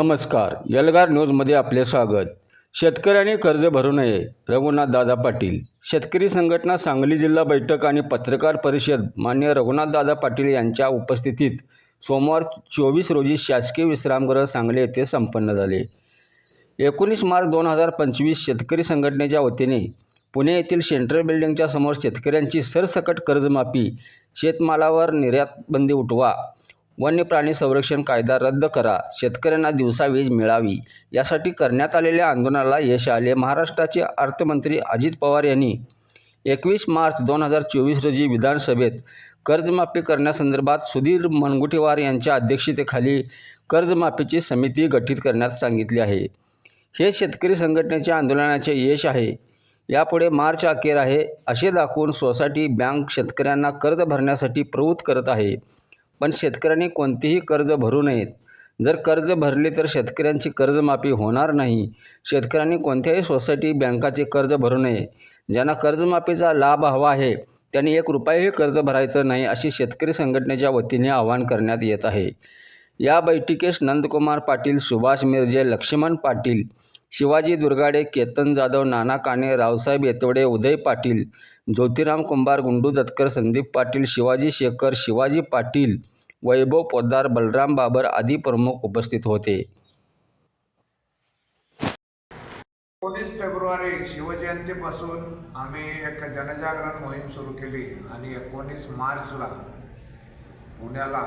नमस्कार. यलगार न्यूजमध्ये आपले स्वागत. शेतकऱ्यांनी कर्ज भरू नये रघुनाथ दादा पाटील. शेतकरी संघटना सांगली जिल्हा बैठक आणि पत्रकार परिषद मान्य रघुनाथदादा पाटील यांच्या उपस्थितीत सोमवार चोवीस रोजी शासकीय विश्रामगृह सांगली येथे संपन्न झाले. एकोणीस मार्च दोन हजार पंचवीस शेतकरी संघटनेच्या वतीने पुणे येथील सेंट्रल बिल्डिंगच्या समोर शेतकऱ्यांची सरसकट कर्जमाफी शेतमालावर निर्यात बंदी उठवा वन्य प्राणी संरक्षण कायदा रद्द करा. शेतकऱ्यांना दिवसा वीज मिळावी. यासाठी करण्यात आलेल्या आंदोलनाला यश आले. महाराष्ट्राचे अर्थमंत्री अजित पवार यांनी एकवीस मार्च दोन हजार चोवीस रोजी विधानसभेत कर्जमाफी करण्यासंदर्भात सुधीर मनगुटीवार यांच्या अध्यक्षतेखाली कर्जमाफीची समिती गठीत करण्यास सांगितली आहे. हे शेतकरी संघटनेच्या आंदोलनाचे यश आहे. यापुढे मार्च अखेर आहे असे दाखवून सोसायटी बँक शेतकऱ्यांना कर्ज भरण्यासाठी प्रवृत्त करत आहे. पण शेतकऱ्यांनी कोणतीही कर्ज भरू नयेत. जर कर्ज भरले तर शेतकऱ्यांची कर्जमाफी होणार नाही. शेतकऱ्यांनी कोणत्याही सोसायटी बँकाचे कर्ज भरू नये. ज्यांना कर्जमाफीचा लाभ हवा आहे त्यांनी एक रुपयाही कर्ज भरायचं नाही अशी शेतकरी संघटनेच्या वतीने आवाहन करण्यात येत आहे. या बैठकीस नंदकुमार पाटील सुभाष मिरजे लक्ष्मण पाटील शिवाजी दुर्गाडे केतन जाधव नाना काणे रावसाहेब येतवडे उदय पाटील ज्योतिराम कुंभार गुंडू दत्कर संदीप पाटील शिवाजी शेखर शिवाजी पाटील वैभव पोद्दार बलराम बाबर आदी प्रमुख उपस्थित होते. एकोणीस फेब्रुवारी शिवजयंतीपासून आम्ही एक जनजागरण मोहीम सुरू केली आणि एकोणीस मार्चला पुण्याला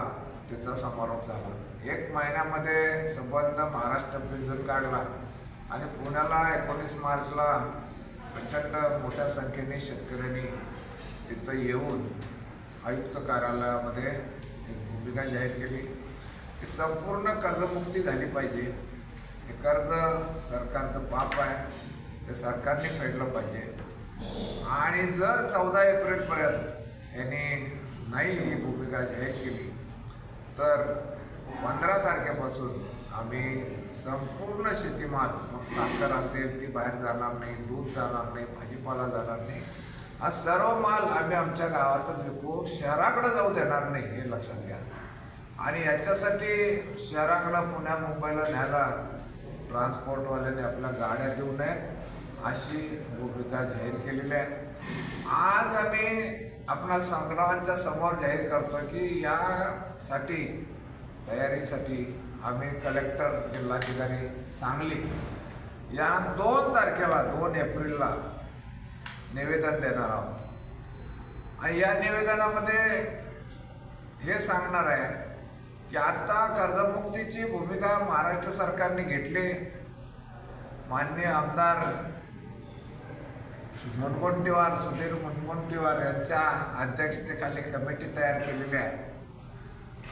त्याचा समारोप झाला. एक महिन्यामध्ये संबंध महाराष्ट्र पिंजून काढला आणि पुण्याला एकोणीस मार्चला प्रचंड मोठ्या संख्येने शेतकऱ्यांनी तिथं येऊन आयुक्त कार्यालयामध्ये एक भूमिका जाहीर केली. की संपूर्ण कर्जमुक्ती झाली पाहिजे. हे कर्ज सरकारचं पाप आहे. ते सरकारने फेडलं पाहिजे. आणि जर चौदा एप्रिलपर्यंत यांनी नाही ही भूमिका जाहीर केली तर पंधरा तारखेपासून आम्ही संपूर्ण शेतीमाल मग साखर असेल ती बाहेर जाणार नाही दूध जाणार नाही भाजीपाला जाणार नाही. हा सर्व माल आम्ही आमच्या गावातच विकू. शहराकडे जाऊ देणार नाही हे लक्षात घ्या. आणि याच्यासाठी शहराकडं पुण्या मुंबईला न्यायला ट्रान्सपोर्टवाल्याने आपल्या गाड्या देऊ नयेत अशी भूमिका जाहीर केलेली आहे. आज आम्ही आपणा संग्रामांच्या समोर जाहीर करतो की यासाठी तयारीसाठी आम्ही कलेक्टर जिल्हाधिकारी सांगली यांना दोन तारखेला दोन एप्रिलला निवेदन देणार आहोत. आणि या निवेदनामध्ये हे सांगणार आहे की आत्ता कर्जमुक्तीची भूमिका महाराष्ट्र सरकारने घेतली. माननीय आमदार मुनगुंटीवार सुधीर मुनगुंटीवार यांच्या अध्यक्षतेखाली कमिटी तयार केलेली आहे.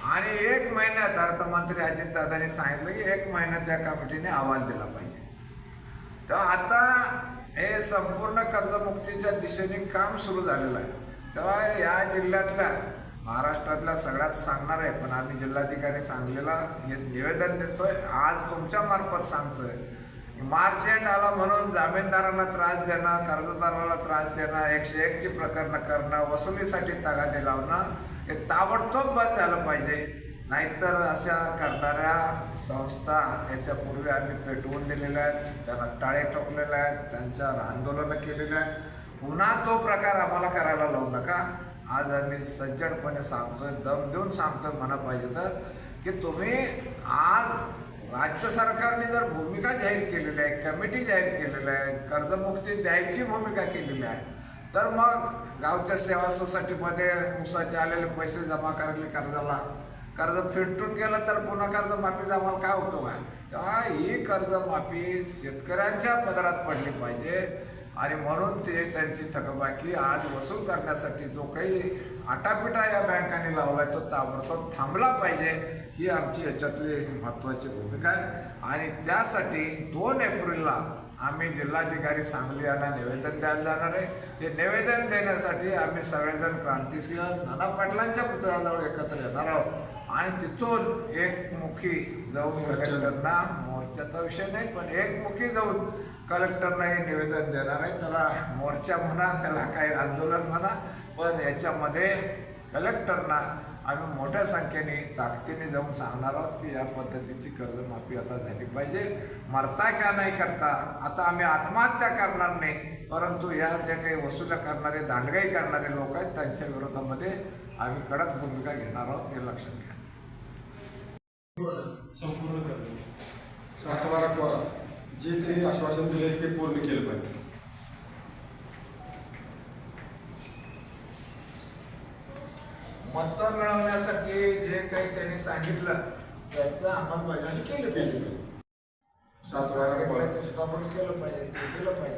आणि एक महिन्यात अर्थमंत्री अजितदादांनी सांगितलं की एक महिन्यात या कमिटीने अहवाल दिला पाहिजे. तर आता हे संपूर्ण कर्जमुक्तीच्या दिशेने काम सुरू झालेलं आहे. तेव्हा या जिल्ह्यातल्या महाराष्ट्रातल्या सगळ्यात सांगणार आहे पण आम्ही जिल्हाधिकारी सांगलीला हे निवेदन देतोय. आज तुमच्या मार्फत सांगतोय. मार्च एंड आला म्हणून जामीनदारांना त्रास देणं कर्जदाराला त्रास देणं एकशे एकची प्रकरणं करणं वसुलीसाठी तगादे लावणं हे ताबडतोब बंद झालं पाहिजे. नाहीतर अशा करणाऱ्या संस्था याच्यापूर्वी आम्ही पेटवून दिलेल्या आहेत त्यांना टाळे ठोकलेल्या आहेत त्यांच्यावर आंदोलनं केलेल्या आहेत. पुन्हा तो प्रकार आम्हाला करायला लावू नका. आज आम्ही सज्जडपणे सांगतोय दम देऊन सांगतोय म्हणा पाहिजे तर की तुम्ही आज राज्य सरकारने जर भूमिका जाहीर केलेली आहे कमिटी जाहीर केलेली आहे कर्जमुक्ती द्यायची भूमिका केलेली आहे तर मग गावच्या सेवा सोसायटीमध्ये उसाचे आलेले पैसे जमा करायले कर्जाला कर्ज फेटून गेलं तर पुन्हा कर्जमाफीचा आम्हाला काय उपयोग आहे? तेव्हा ही कर्जमाफी शेतकऱ्यांच्या पदरात पडली पाहिजे. आणि म्हणून ते त्यांची थकबाकी आज वसूल करण्यासाठी जो काही आटापिटा या बँकांनी लावलाय तो ताबडतोब थांबला पाहिजे. ही आमची याच्यातली महत्त्वाची भूमिका आहे. आणि त्यासाठी दोन एप्रिलला आम्ही जिल्हाधिकारी सांगली यांना निवेदन द्यायला जाणार आहे. हे निवेदन देण्यासाठी आम्ही सगळेजण क्रांतिसिंह नाना पाटलांच्या पुतळ्याजवळ एकत्र येणार आहोत. आणि तिथून एकमुखी जाऊन कलेक्टरना मोर्चाचा विषय नाही पण एकमुखी जाऊन कलेक्टरना हे निवेदन देणार आहे. त्याला मोर्चा म्हणा त्याला काही आंदोलन म्हणा. पण याच्यामध्ये कलेक्टरना आम्ही मोठ्या संख्येने ताकदीने जाऊन सांगणार आहोत की या पद्धतीची कर्जमाफी आता झाली पाहिजे. मरता का नाही करता? आता आम्ही आत्महत्या करणार नाही परंतु या ज्या काही वसुल्या करणारे दांडगाई करणारे लोक आहेत त्यांच्या विरोधामध्ये आम्ही कडक भूमिका घेणार आहोत हे लक्षात घ्या. संपूर्ण करतो. कोरा जे त्यांनी आश्वासन दिले ते पूर्ण केलं पाहिजे. मतं मिळवण्यासाठी जे काही त्यांनी सांगितलं त्याचं अंमलबजावणी केली पाहिजे. कबूल केलं पाहिजे ते केलं पाहिजे.